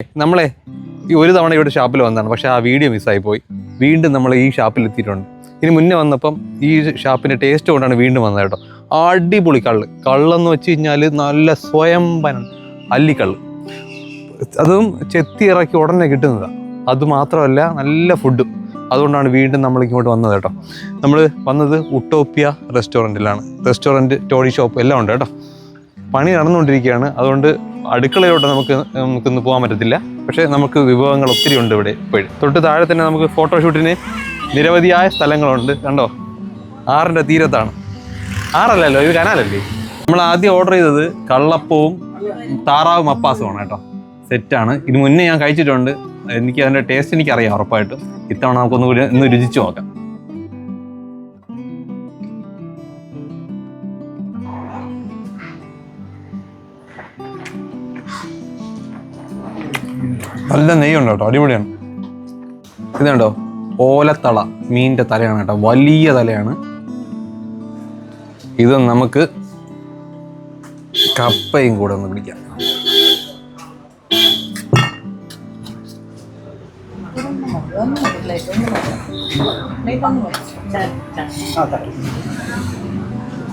നമ്മളെ ഈ ഒരു തവണ ഇവിടെ ഷാപ്പിൽ വന്നതാണ്. പക്ഷേ ആ വീഡിയോ മിസ്സായി പോയി. വീണ്ടും നമ്മൾ ഈ ഷാപ്പിൽ എത്തിയിട്ടുണ്ട്. ഇനി മുന്നേ വന്നപ്പം ഈ ഷാപ്പിന്റെ ടേസ്റ്റ് കൊണ്ടാണ് വീണ്ടും വന്നത് കേട്ടോ. അടിപൊളി കള്ള്. കള്ളെന്ന് വെച്ച് കഴിഞ്ഞാൽ നല്ല സ്വയംഭനം അല്ലിക്കള്ള്. അതും ചെത്തി ഇറക്കി ഉടനെ കിട്ടുന്നതാണ് അതുമാത്രമല്ല നല്ല ഫുഡും അതുകൊണ്ടാണ് വീണ്ടും നമ്മൾ ഇങ്ങോട്ട് വന്നത് കേട്ടോ. നമ്മൾ വന്നത് ഉട്ടോപ്യ റെസ്റ്റോറന്റിലാണ് റെസ്റ്റോറന്റ് ടോഡി ഷോപ്പ് എല്ലാം ഉണ്ട് കേട്ടോ. പണി നടന്നുകൊണ്ടിരിക്കുകയാണ്. അതുകൊണ്ട് അടുക്കളയിലോട്ട് നമുക്ക് നമുക്കൊന്ന് പോകാൻ പറ്റത്തില്ല. പക്ഷേ നമുക്ക് വിഭവങ്ങൾ ഒത്തിരി ഉണ്ട് ഇവിടെ ഇപ്പോഴും. തൊട്ട് താഴെ തന്നെ നമുക്ക് ഫോട്ടോഷൂട്ടിന് നിരവധിയായ സ്ഥലങ്ങളുണ്ട്. കണ്ടോ? ആറിന്റെ തീരത്താണ്. ആറല്ലല്ലോ? ഇത് കനാലല്ലേ? നമ്മൾ ആദ്യം ഓർഡർ ചെയ്തത് കള്ളപ്പവും താറാവും അപ്പാസുമാണ് കേട്ടോ. സെറ്റാണ് ഇത് മുന്നേ ഞാൻ കഴിച്ചിട്ടുണ്ട്. എനിക്ക് അതിന്റെ ടേസ്റ്റ് എനിക്കറിയാം ഉറപ്പായിട്ടും. ഇത്തവണ നമുക്കൊന്ന് കൂടി ഒന്ന് രുചിച്ച് നോക്കാം. നല്ല നെയ്യുണ്ട് കേട്ടോ അടിപൊളിയാണ്. ഇതുണ്ടോ? ഓലത്തള മീനിന്റെ തലയാണ് കേട്ടോ വലിയ തലയാണ്. ഇത് നമുക്ക് കപ്പയും കൂടെ ഒന്ന് പിടിക്കാം.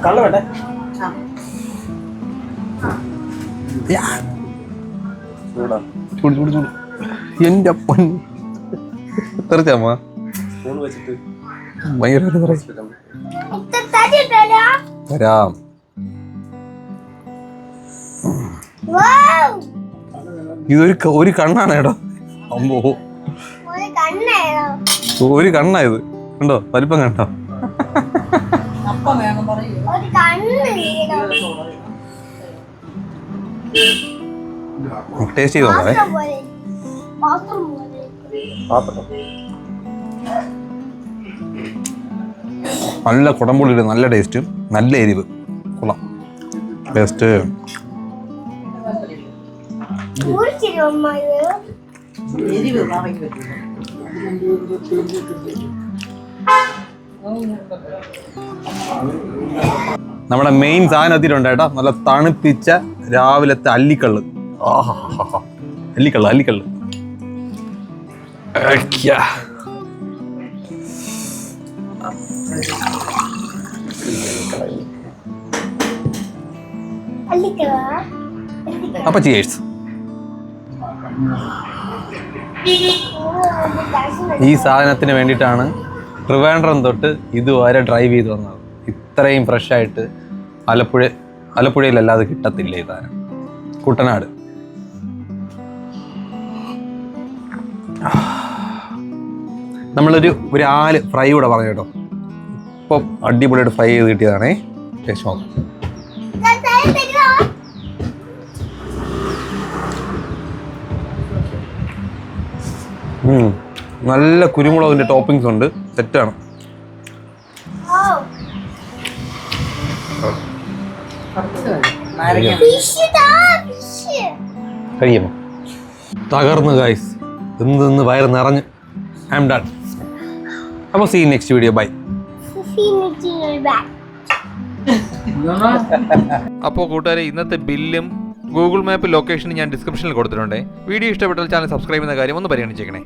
കള്ള വേണ്ടേ? ചൂടാ. ചൂട് ചൂട് ചൂട്. എന്റെ പൊൻ. തെറിച്ചമ്മ ഭയങ്കര തെറി. ഇതൊരു ഒരു കണ്ണാണ് കേട്ടോ. അമ്പോ ഒരു കണ്ണാ ഇത്. കണ്ടോ? വലിപ്പം കണ്ടോ? അപ്പം വേണം പറയൂ ടേസ്റ്റ് ചെയ്ത് നല്ല കുടംപുള്ളിയുടെ നല്ല ടേസ്റ്റ് നല്ല എരിവ്. കൊള്ളാം. ടേസ്റ്റ് നമ്മുടെ മെയിൻ സാധനം എത്തിയിട്ടുണ്ട് കേട്ടോ. നല്ല തണുപ്പിച്ച രാവിലത്തെ അല്ലിക്കള്ള്. അല്ലിക്കള്ള് അല്ലിക്കള്ള്. അപ്പൊ ചേഴ്സ് ഈ സാധനത്തിന് വേണ്ടിയിട്ടാണ് ട്രിവാൻഡ്രം തൊട്ട് ഇതുവരെ ഡ്രൈവ് ചെയ്ത് വന്നത് ഇത്രയും ഫ്രഷായിട്ട് ആലപ്പുഴ ആലപ്പുഴയിലല്ലാതെ കിട്ടത്തില്ല ഈ കുട്ടനാട്. നമ്മളൊരു ഒരു ആൽ ഫ്രൈ കൂടെ പറഞ്ഞു കേട്ടോ. ഇപ്പം അടിപൊളിയായിട്ട് ഫ്രൈ ചെയ്ത് കിട്ടിയതാണേ. ടേസ്റ്റ് നല്ല കുരുമുളകിന്റെ ടോപ്പിങ്സ് ഉണ്ട്. സെറ്റാണ്. കഴിയുമോ? തകർന്ന് ഗൈസ് ഇന്ന് നിന്ന് വയറ് നിറഞ്ഞ്. ഐ എം ഡൺ അപ്പോൾ സീ നെക്സ്റ്റ് വീഡിയോ ബൈ അപ്പോൾ കൂട്ടുകാരെ ഇന്നത്തെ ബില്ലും ഗൂഗിൾ മാപ്പ് ലൊക്കേഷനും ഞാൻ ഡിസ്ക്രിപ്ഷനിൽ കൊടുത്തിട്ടുണ്ട്. വീഡിയോ ഇഷ്ടപ്പെട്ടാൽ ചാനൽ സബ്സ്ക്രൈബ് ചെയ്യുന്ന കാര്യം ഒന്ന് പരിഗണിച്ചേക്കണേ.